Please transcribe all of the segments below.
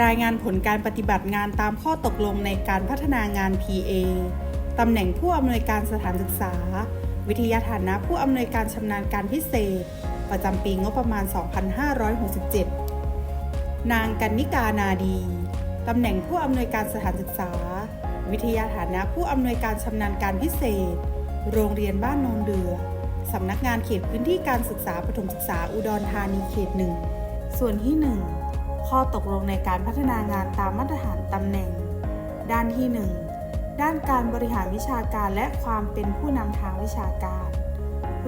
รายงานผลการปฏิบัติงานตามข้อตกลงในการพัฒนางาน PA ตำแหน่งผู้อำนวยการสถานศึกษา วิทยาฐานะผู้อำนวยการชำนาญการพิเศษ ประจำปีงบประมาณ 2567 นางกันนิกานาดี ตำแหน่งผู้อำนวยการสถานศึกษา วิทยาฐานะผู้อำนวยการชำนาญการพิเศษ โรงเรียนบ้านโนนเดือสำนักงานเขตพื้นที่การศึกษาปฐมศึกษาอุดรธานีเขตหนึ่ง ส่วนที่ 1 ข้อตกลงในการพัฒนางานตามมาตรฐานตำแหน่ง ด้านที่ 1 ด้านการบริหารวิชาการและความเป็นผู้นำทางวิชาการ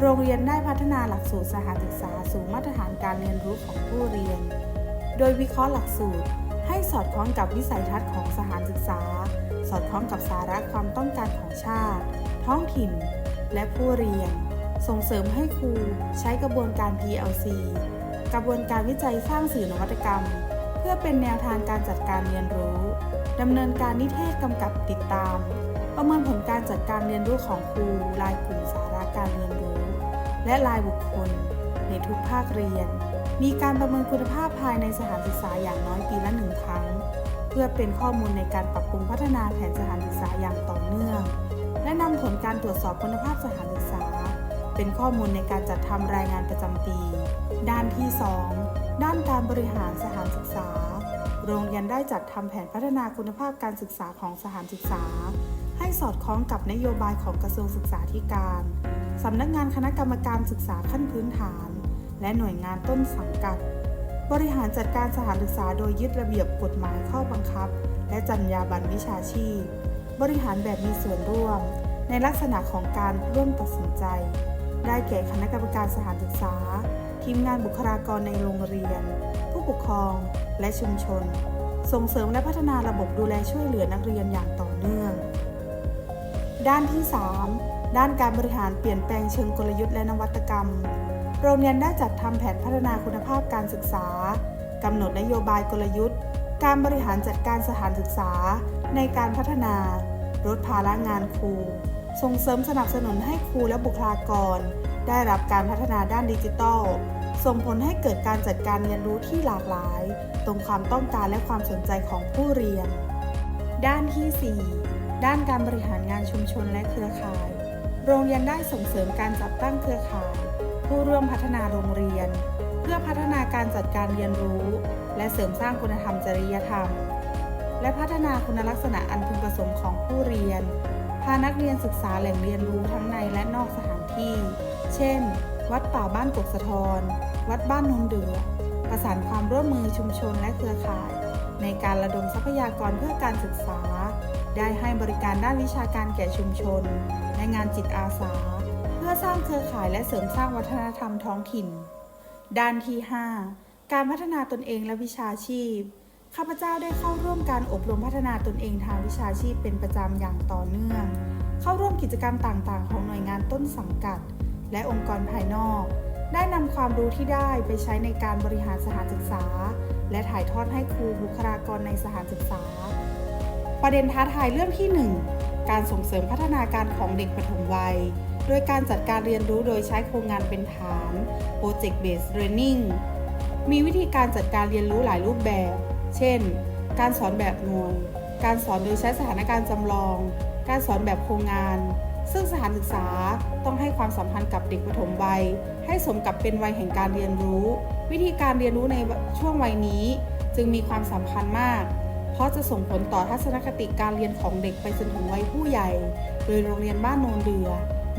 โรงเรียนได้พัฒนาหลักสูตรสถานศึกษาสู่มาตรฐานการเรียนรู้ของผู้เรียน โดยวิเคราะห์หลักสูตร ให้สอดคล้องกับวิสัยทัศน์ของสถานศึกษา สอดคล้องกับสาระความต้องการของชาติ ท้องถิ่น และผู้เรียน ส่งเสริมให้ครูใช้กระบวนการ PLC กระบวนการวิจัยสร้างสื่อนวัตกรรม พื่อเป็นแนวทางการจัดการเรียนรู้ดำเนินการนิเทศกำกับติดตาม ประเมินผลการจัดการเรียนรู้ของครูรายกลุ่มสาระการเรียนรู้ และรายบุคคล ในทุกภาคเรียน มีการประเมินคุณภาพภายในสถานศึกษาอย่างน้อยปีละหนึ่งครั้ง เพื่อเป็นข้อมูลในการปรับปรุงพัฒนาแผนสถานศึกษาอย่างต่อเนื่อง และนำผลการตรวจสอบคุณภาพสถานศึกษา เป็นข้อมูลในการจัดทำรายงานประจำปี ด้านที่ 2 ด้านการบริหารสถานศึกษา โรงเรียนได้จัดทำแผนพัฒนาคุณภาพการศึกษาของสถานศึกษา ให้สอดคล้องกับนโยบายของกระทรวงศึกษาธิการสำนักงานคณะกรรมการศึกษาขั้นพื้นฐาน และหน่วยงานต้นสังกัด บริหารจัดการสถานศึกษาโดยยึดระเบียบกฎหมายข้อบังคับ และจรรยาบรรณวิชาชีพ บริหารแบบมีส่วนร่วม ในลักษณะของการร่วมตัดสินใจ ได้แก่คณะกรรมการสถานศึกษา ทีมงานบุคลากรในโรงเรียน ผู้ปกครอง และชุมชน ส่งเสริมและพัฒนาระบบดูแลช่วยเหลือนักเรียนอย่างต่อเนื่อง ด้านที่ 3 ด้านการบริหารเปลี่ยนแปลงเชิงกลยุทธ์และนวัตกรรม โรงเรียนได้จัดทำแผนพัฒนาคุณภาพการศึกษากำหนดนโยบายกลยุทธ์ การบริหารจัดการสถานศึกษา ในการพัฒนาลดภาระงานครู ส่งเสริมสนับสนุนให้ครูและบุคลากร ได้รับการพัฒนาด้านดิจิทัล ส่งผลให้เกิดการจัดการเรียนรู้ที่หลากหลาย ตรงความต้องการและความสนใจของผู้เรียน ด้านที่ 4 ด้านการบริหารงานชุมชนและเครือข่าย โรงเรียนได้ส่งเสริมการจัดตั้งเครือข่าย ผู้ร่วมพัฒนาโรงเรียน เพื่อพัฒนาการจัดการเรียนรู้ และเสริมสร้างคุณธรรมจริยธรรม และพัฒนาคุณลักษณะอันพึงประสงค์ของผู้เรียน พานักเรียนศึกษาแหล่งเรียนรู้ทั้งในและนอกสถานที่ เช่น วัดป่าบ้านกกสะทอน วัดบ้านนนเดือ ประสานความร่วมมือชุมชนและเครือข่าย ในการระดมทรัพยากรเพื่อการศึกษา ได้ให้บริการด้านวิชาการแก่ชุมชน และงานจิตอาสา เพื่อสร้างเครือข่ายและเสริมสร้างวัฒนธรรมท้องถิ่น ด้านที่ 5 การพัฒนาตนเองและวิชาชีพ ข้าพเจ้าได้เข้าร่วมการอบรมพัฒนาตนเองทางวิชาชีพเป็นประจำอย่างต่อเนื่อง เข้าร่วมกิจกรรมต่างๆ ของหน่วยงานต้นสังกัด และองค์กรภายนอก ได้นำความรู้ที่ได้ไปใช้ในการบริหารสถานศึกษา และถ่ายทอดให้ครูบุคลากรในสถานศึกษา ประเด็นท้าทายเรื่องที่ 1 การส่งเสริมพัฒนาการของเด็กปฐมวัย โดยการจัดการเรียนรู้โดยใช้โครงงานเป็นฐาน Project Based Learning มีวิธีการจัดการเรียนรู้หลายรูปแบบ เช่น การสอนแบบหน่วย การสอนโดยใช้สถานการณ์จำลอง การสอนแบบโครงงาน ซึ่งสถานศึกษาต้องให้ความสัมพันธ์กับเด็กปฐมวัย ให้สมกับเป็นวัยแห่งการเรียนรู้ วิธีการเรียนรู้ในช่วงวัยนี้ จึงมีความสำคัญมาก เพราะจะส่งผลต่อทัศนคติการเรียนของเด็กไปจนถึงวัยผู้ใหญ่ โดยโรงเรียนบ้านโนนเดือ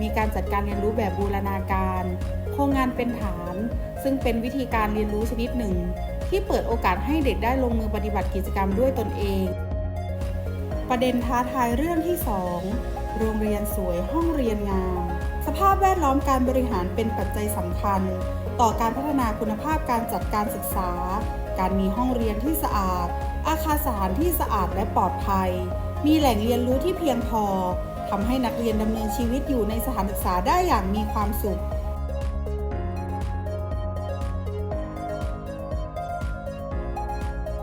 มีการจัดการเรียนรู้แบบบูรณาการ โครงงานเป็นฐาน ซึ่งเป็นวิธีการเรียนรู้ชนิดหนึ่ง ที่เปิดโอกาสให้เด็กได้ลงมือปฏิบัติกิจกรรมด้วยตนเอง ประเด็นท้าทายเรื่องที่ 2 โรงเรียนสวยห้องเรียนงาม สภาพแวดล้อมการบริหารเป็นปัจจัยสำคัญ ต่อการพัฒนาคุณภาพการจัดการศึกษา การมีห้องเรียนที่สะอาด อาคารสถานที่สะอาดและปลอดภัย มีแหล่งเรียนรู้ที่เพียงพอทำให้นักเรียนดำเนินชีวิตอยู่ในสถานศึกษาได้อย่างมีความสุข